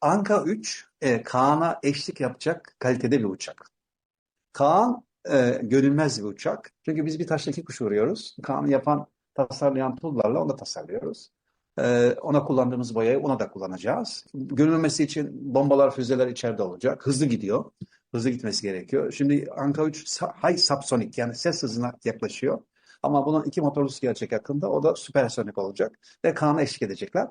Anka 3 e, Kaan'a eşlik yapacak kalitede bir uçak. Kaan e, görünmez bir uçak. Çünkü biz bir taşla iki kuş vuruyoruz. Kaan'ı yapan, tasarlayan tool'larla onu da tasarlıyoruz. E, ona kullandığımız boyayı ona da kullanacağız. Görünmemesi için bombalar, füzeler içeride olacak. Hızlı gidiyor. Hızlı gitmesi gerekiyor. Şimdi Anka 3 sa- high subsonic yani ses hızına yaklaşıyor. Ama bunun iki motorlusu gelecek yakında. O da süpersonik olacak. Ve Kaan'a eşlik edecekler.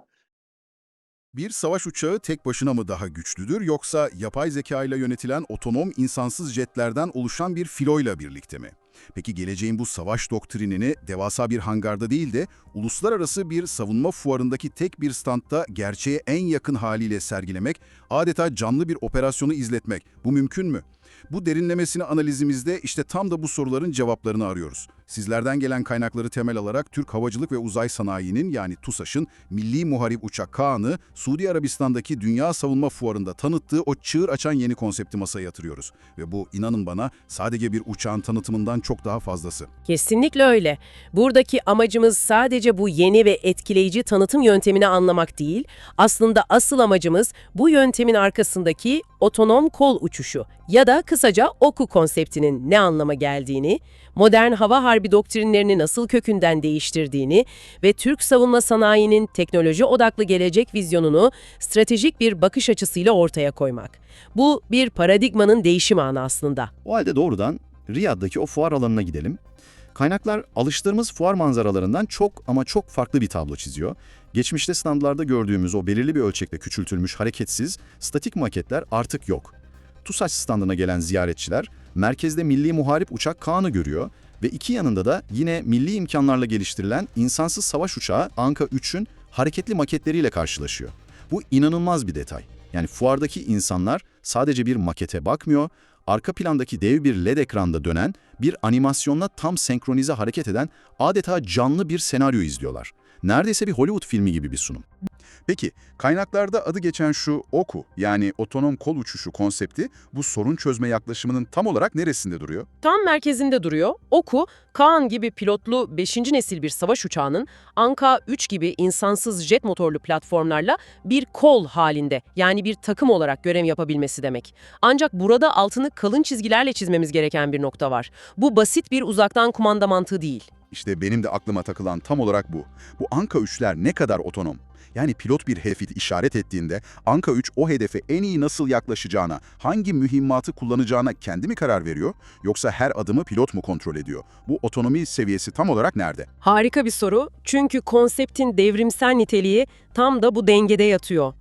Bir savaş uçağı tek başına mı daha güçlüdür yoksa yapay zeka ile yönetilen otonom insansız jetlerden oluşan bir filoyla birlikte mi? Peki geleceğin bu savaş doktrinini devasa bir hangarda değil de uluslararası bir savunma fuarındaki tek bir standta gerçeğe en yakın haliyle sergilemek, adeta canlı bir operasyonu izletmek bu mümkün mü? Bu derinlemesine analizimizde işte tam da bu soruların cevaplarını arıyoruz. Sizlerden gelen kaynakları temel alarak Türk Havacılık ve Uzay Sanayi'nin yani TUSAŞ'ın milli muharip uçak Kaan'ı Suudi Arabistan'daki Dünya Savunma Fuarı'nda tanıttığı o çığır açan yeni konsepti masaya yatırıyoruz. Ve bu inanın bana sadece bir uçağın tanıtımından çok daha fazlası. Kesinlikle öyle. Buradaki amacımız sadece bu yeni ve etkileyici tanıtım yöntemini anlamak değil, aslında asıl amacımız bu yöntemin arkasındaki otonom kol uçuşu ya da kısaca OKU konseptinin ne anlama geldiğini, modern hava harbi doktrinlerini nasıl kökünden değiştirdiğini ve Türk savunma sanayinin teknoloji odaklı gelecek vizyonunu stratejik bir bakış açısıyla ortaya koymak. Bu bir paradigmanın değişimi anı aslında. O halde doğrudan Riyad'daki o fuar alanına gidelim. Kaynaklar alıştığımız fuar manzaralarından çok ama çok farklı bir tablo çiziyor. Geçmişte standlarda gördüğümüz o belirli bir ölçekte küçültülmüş hareketsiz, statik maketler artık yok. TUSAŞ standına gelen ziyaretçiler merkezde milli muharip uçak Kaan'ı görüyor ve iki yanında da yine milli imkanlarla geliştirilen insansız savaş uçağı Anka 3'ün hareketli maketleriyle karşılaşıyor. Bu inanılmaz bir detay. Yani fuardaki insanlar sadece bir makete bakmıyor, arka plandaki dev bir LED ekranda dönen, bir animasyonla tam senkronize hareket eden adeta canlı bir senaryo izliyorlar. Neredeyse bir Hollywood filmi gibi bir sunum. Peki, kaynaklarda adı geçen şu OKU yani otonom kol uçuşu konsepti bu sorun çözme yaklaşımının tam olarak neresinde duruyor? Tam merkezinde duruyor. OKU, Kaan gibi pilotlu 5. nesil bir savaş uçağının Anka-3 gibi insansız jet motorlu platformlarla bir kol halinde yani bir takım olarak görev yapabilmesi demek. Ancak burada altını kalın çizgilerle çizmemiz gereken bir nokta var. Bu basit bir uzaktan kumanda mantığı değil. İşte benim de aklıma takılan tam olarak bu. Bu Anka 3'ler ne kadar otonom? Yani pilot bir hedefi işaret ettiğinde Anka 3 o hedefe en iyi nasıl yaklaşacağına, hangi mühimmatı kullanacağına kendi mi karar veriyor yoksa her adımı pilot mu kontrol ediyor? Bu otonomi seviyesi tam olarak nerede? Harika bir soru çünkü konseptin devrimsel niteliği tam da bu dengede yatıyor.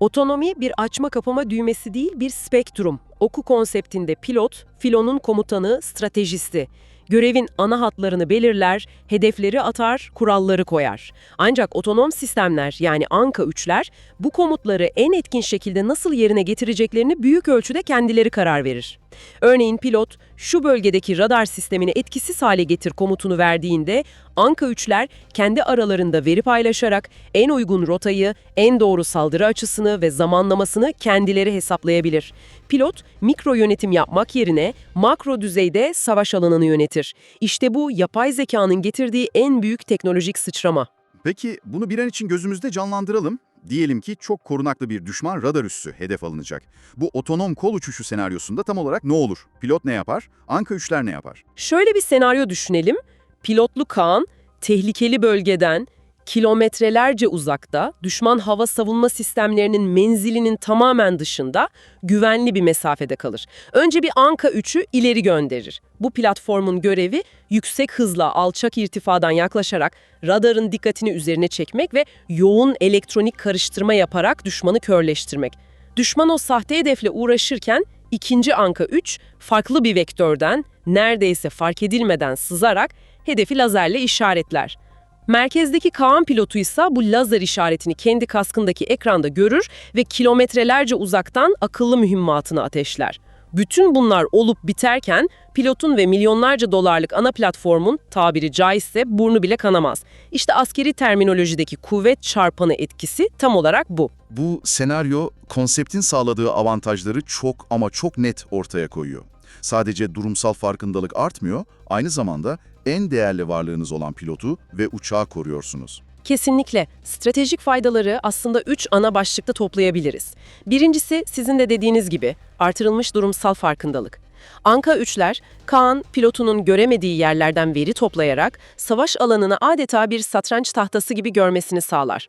Otonomi bir açma kapama düğmesi değil bir spektrum. Oku konseptinde pilot, filonun komutanı, stratejisti. Görevin ana hatlarını belirler, hedefleri atar, kuralları koyar. Ancak otonom sistemler yani Anka 3'ler bu komutları en etkin şekilde nasıl yerine getireceklerini büyük ölçüde kendileri karar verir. Örneğin pilot şu bölgedeki radar sistemini etkisiz hale getir komutunu verdiğinde Anka 3'ler kendi aralarında veri paylaşarak en uygun rotayı, en doğru saldırı açısını ve zamanlamasını kendileri hesaplayabilir. Pilot mikro yönetim yapmak yerine makro düzeyde savaş alanını yönetir. İşte bu yapay zekanın getirdiği en büyük teknolojik sıçrama. Peki bunu bir an için gözümüzde canlandıralım. Diyelim ki çok korunaklı bir düşman radar üssü hedef alınacak. Bu otonom kol uçuşu senaryosunda tam olarak ne olur? Pilot ne yapar? Anka 3'ler ne yapar? Şöyle bir senaryo düşünelim. Pilotlu Kaan, tehlikeli bölgeden kilometrelerce uzakta, düşman hava savunma sistemlerinin menzilinin tamamen dışında güvenli bir mesafede kalır. Önce bir Anka 3'ü ileri gönderir. Bu platformun görevi yüksek hızla alçak irtifadan yaklaşarak radarın dikkatini üzerine çekmek ve yoğun elektronik karıştırma yaparak düşmanı körleştirmek. Düşman o sahte hedefle uğraşırken ikinci Anka 3 farklı bir vektörden neredeyse fark edilmeden sızarak hedefi lazerle işaretler. Merkezdeki Kaan pilotu ise bu lazer işaretini kendi kaskındaki ekranda görür ve kilometrelerce uzaktan akıllı mühimmatını ateşler. Bütün bunlar olup biterken pilotun ve milyonlarca dolarlık ana platformun tabiri caizse burnu bile kanamaz. İşte askeri terminolojideki kuvvet çarpanı etkisi tam olarak bu. Bu senaryo konseptin sağladığı avantajları çok ama çok net ortaya koyuyor. Sadece durumsal farkındalık artmıyor, aynı zamanda en değerli varlığınız olan pilotu ve uçağı koruyorsunuz. Kesinlikle. Stratejik faydaları aslında üç ana başlıkta toplayabiliriz. Birincisi sizin de dediğiniz gibi artırılmış durumsal farkındalık. Anka 3'ler, Kaan pilotunun göremediği yerlerden veri toplayarak savaş alanını adeta bir satranç tahtası gibi görmesini sağlar.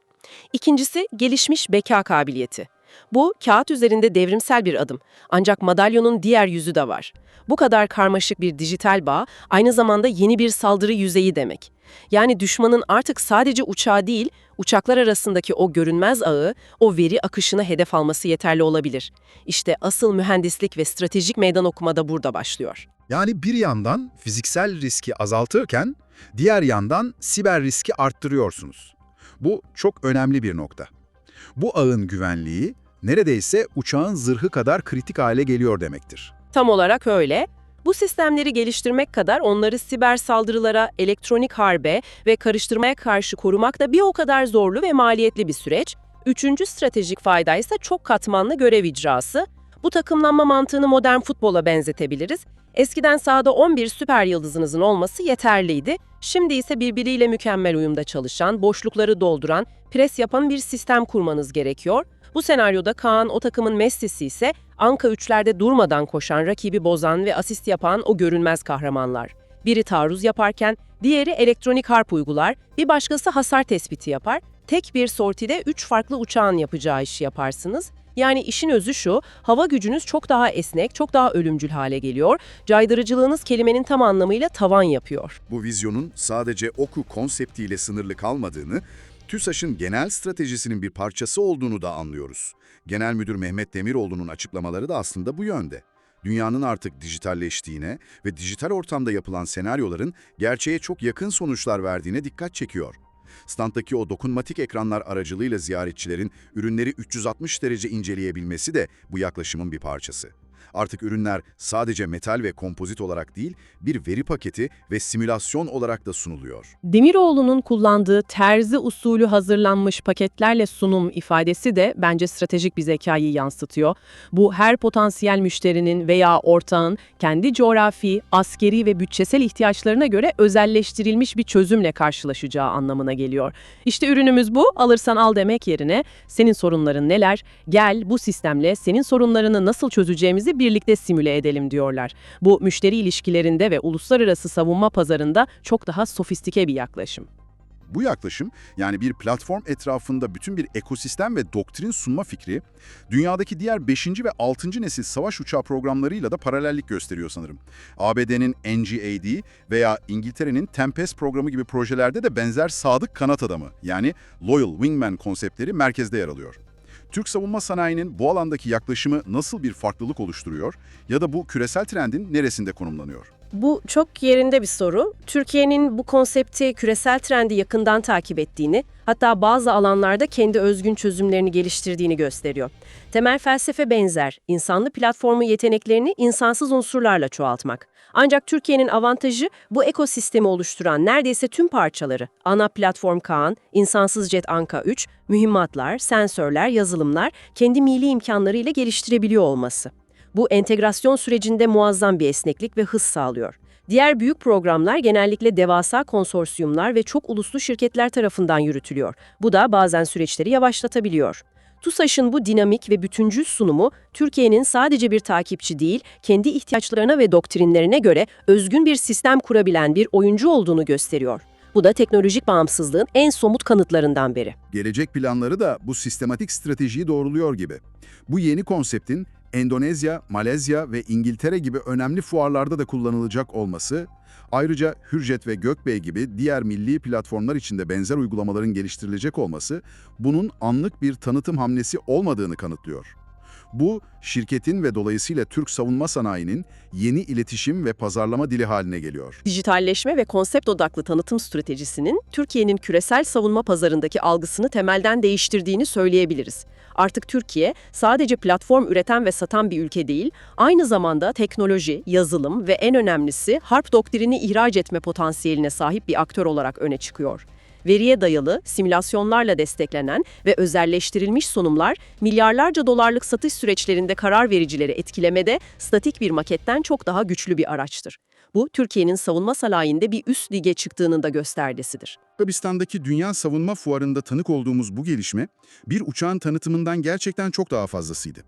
İkincisi gelişmiş beka kabiliyeti. Bu kağıt üzerinde devrimsel bir adım. Ancak madalyonun diğer yüzü de var. Bu kadar karmaşık bir dijital bağ aynı zamanda yeni bir saldırı yüzeyi demek. Yani düşmanın artık sadece uçağı değil, uçaklar arasındaki o görünmez ağı, o veri akışını hedef alması yeterli olabilir. İşte asıl mühendislik ve stratejik meydan okuma da burada başlıyor. Yani bir yandan fiziksel riski azaltırken diğer yandan siber riski arttırıyorsunuz. Bu çok önemli bir nokta. Bu ağın güvenliği neredeyse uçağın zırhı kadar kritik hale geliyor demektir. Tam olarak öyle. Bu sistemleri geliştirmek kadar onları siber saldırılara, elektronik harbe ve karıştırmaya karşı korumak da bir o kadar zorlu ve maliyetli bir süreç. Üçüncü stratejik fayda ise çok katmanlı görev icrası. Bu takımlanma mantığını modern futbola benzetebiliriz. Eskiden sahada 11 süper yıldızınızın olması yeterliydi. Şimdi ise birbiriyle mükemmel uyumda çalışan, boşlukları dolduran, pres yapan bir sistem kurmanız gerekiyor. Bu senaryoda Kaan o takımın Messi'si ise Anka üçlerde durmadan koşan, rakibi bozan ve asist yapan o görünmez kahramanlar. Biri taarruz yaparken, diğeri elektronik harp uygular, bir başkası hasar tespiti yapar. Tek bir sortide üç farklı uçağın yapacağı işi yaparsınız. Yani işin özü şu, hava gücünüz çok daha esnek, çok daha ölümcül hale geliyor. Caydırıcılığınız kelimenin tam anlamıyla tavan yapıyor. Bu vizyonun sadece oku konseptiyle sınırlı kalmadığını, TÜSAŞ'ın genel stratejisinin bir parçası olduğunu da anlıyoruz. Genel Müdür Mehmet Demiroğlu'nun açıklamaları da aslında bu yönde. Dünyanın artık dijitalleştiğine ve dijital ortamda yapılan senaryoların gerçeğe çok yakın sonuçlar verdiğine dikkat çekiyor. Standdaki o dokunmatik ekranlar aracılığıyla ziyaretçilerin ürünleri 360 derece inceleyebilmesi de bu yaklaşımın bir parçası. Artık ürünler sadece metal ve kompozit olarak değil, bir veri paketi ve simülasyon olarak da sunuluyor. Demiroğlu'nun kullandığı terzi usulü hazırlanmış paketlerle sunum ifadesi de bence stratejik bir zekayı yansıtıyor. Bu her potansiyel müşterinin veya ortağın kendi coğrafi, askeri ve bütçesel ihtiyaçlarına göre özelleştirilmiş bir çözümle karşılaşacağı anlamına geliyor. İşte ürünümüz bu, alırsan al demek yerine senin sorunların neler, gel bu sistemle senin sorunlarını nasıl çözeceğimizi birlikte simüle edelim diyorlar. Bu müşteri ilişkilerinde ve uluslararası savunma pazarında çok daha sofistike bir yaklaşım. Bu yaklaşım, yani bir platform etrafında bütün bir ekosistem ve doktrin sunma fikri, dünyadaki diğer 5. ve 6. nesil savaş uçağı programlarıyla da paralellik gösteriyor sanırım. ABD'nin NGAD veya İngiltere'nin Tempest programı gibi projelerde de benzer sadık kanat adamı, yani Loyal Wingman konseptleri merkezde yer alıyor. Türk savunma sanayinin bu alandaki yaklaşımı nasıl bir farklılık oluşturuyor ya da bu küresel trendin neresinde konumlanıyor? Bu çok yerinde bir soru. Türkiye'nin bu konsepti küresel trendi yakından takip ettiğini, hatta bazı alanlarda kendi özgün çözümlerini geliştirdiğini gösteriyor. Temel felsefe benzer, insanlı platformu yeteneklerini insansız unsurlarla çoğaltmak. Ancak Türkiye'nin avantajı bu ekosistemi oluşturan neredeyse tüm parçaları, ana platform Kaan, insansız jet Anka 3, mühimmatlar, sensörler, yazılımlar kendi milli imkanlarıyla geliştirebiliyor olması. Bu entegrasyon sürecinde muazzam bir esneklik ve hız sağlıyor. Diğer büyük programlar genellikle devasa konsorsiyumlar ve çok uluslu şirketler tarafından yürütülüyor. Bu da bazen süreçleri yavaşlatabiliyor. TUSAŞ'ın bu dinamik ve bütüncül sunumu, Türkiye'nin sadece bir takipçi değil, kendi ihtiyaçlarına ve doktrinlerine göre özgün bir sistem kurabilen bir oyuncu olduğunu gösteriyor. Bu da teknolojik bağımsızlığın en somut kanıtlarından biri. Gelecek planları da bu sistematik stratejiyi doğruluyor gibi. Bu yeni konseptin Endonezya, Malezya ve İngiltere gibi önemli fuarlarda da kullanılacak olması, ayrıca Hürjet ve Gökbey gibi diğer milli platformlar içinde benzer uygulamaların geliştirilecek olması, bunun anlık bir tanıtım hamlesi olmadığını kanıtlıyor. Bu, şirketin ve dolayısıyla Türk savunma sanayinin yeni iletişim ve pazarlama dili haline geliyor. Dijitalleşme ve konsept odaklı tanıtım stratejisinin Türkiye'nin küresel savunma pazarındaki algısını temelden değiştirdiğini söyleyebiliriz. Artık Türkiye sadece platform üreten ve satan bir ülke değil, aynı zamanda teknoloji, yazılım ve en önemlisi harp doktrini ihraç etme potansiyeline sahip bir aktör olarak öne çıkıyor. Veriye dayalı, simülasyonlarla desteklenen ve özelleştirilmiş sunumlar, milyarlarca dolarlık satış süreçlerinde karar vericileri etkilemede statik bir maketten çok daha güçlü bir araçtır. Bu, Türkiye'nin savunma sanayinde bir üst lige çıktığının da göstergesidir. Arabistan'daki Dünya Savunma Fuarı'nda tanık olduğumuz bu gelişme, bir uçağın tanıtımından gerçekten çok daha fazlasıydı.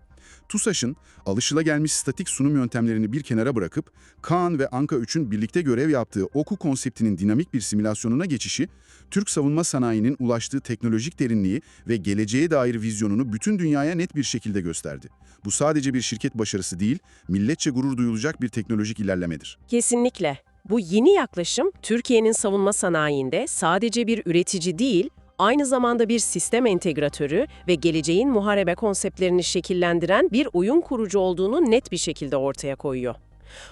TUSAŞ'ın alışılagelmiş statik sunum yöntemlerini bir kenara bırakıp, Kaan ve Anka 3'ün birlikte görev yaptığı OKU konseptinin dinamik bir simülasyonuna geçişi, Türk savunma sanayinin ulaştığı teknolojik derinliği ve geleceğe dair vizyonunu bütün dünyaya net bir şekilde gösterdi. Bu sadece bir şirket başarısı değil, milletçe gurur duyulacak bir teknolojik ilerlemedir. Kesinlikle. Bu yeni yaklaşım Türkiye'nin savunma sanayinde sadece bir üretici değil, aynı zamanda bir sistem entegratörü ve geleceğin muharebe konseptlerini şekillendiren bir oyun kurucu olduğunu net bir şekilde ortaya koyuyor.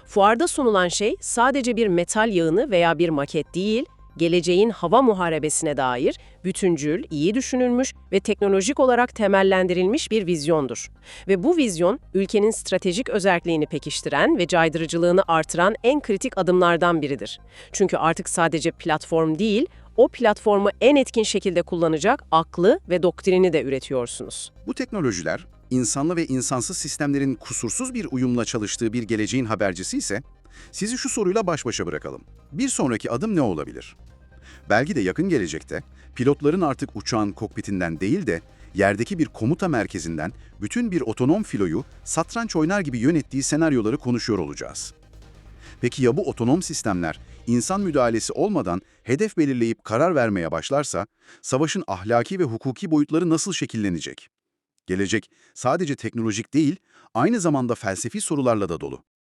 Fuarda sunulan şey sadece bir metal yağını veya bir maket değil, geleceğin hava muharebesine dair bütüncül, iyi düşünülmüş ve teknolojik olarak temellendirilmiş bir vizyondur. Ve bu vizyon, ülkenin stratejik özelliğini pekiştiren ve caydırıcılığını artıran en kritik adımlardan biridir. Çünkü artık sadece platform değil, o platformu en etkin şekilde kullanacak aklı ve doktrini de üretiyorsunuz. Bu teknolojiler, insanlı ve insansız sistemlerin kusursuz bir uyumla çalıştığı bir geleceğin habercisi ise, sizi şu soruyla baş başa bırakalım. Bir sonraki adım ne olabilir? Belki de yakın gelecekte, pilotların artık uçağın kokpitinden değil de, yerdeki bir komuta merkezinden bütün bir otonom filoyu satranç oynar gibi yönettiği senaryoları konuşuyor olacağız. Peki ya bu otonom sistemler insan müdahalesi olmadan hedef belirleyip karar vermeye başlarsa, savaşın ahlaki ve hukuki boyutları nasıl şekillenecek? Gelecek sadece teknolojik değil, aynı zamanda felsefi sorularla da dolu.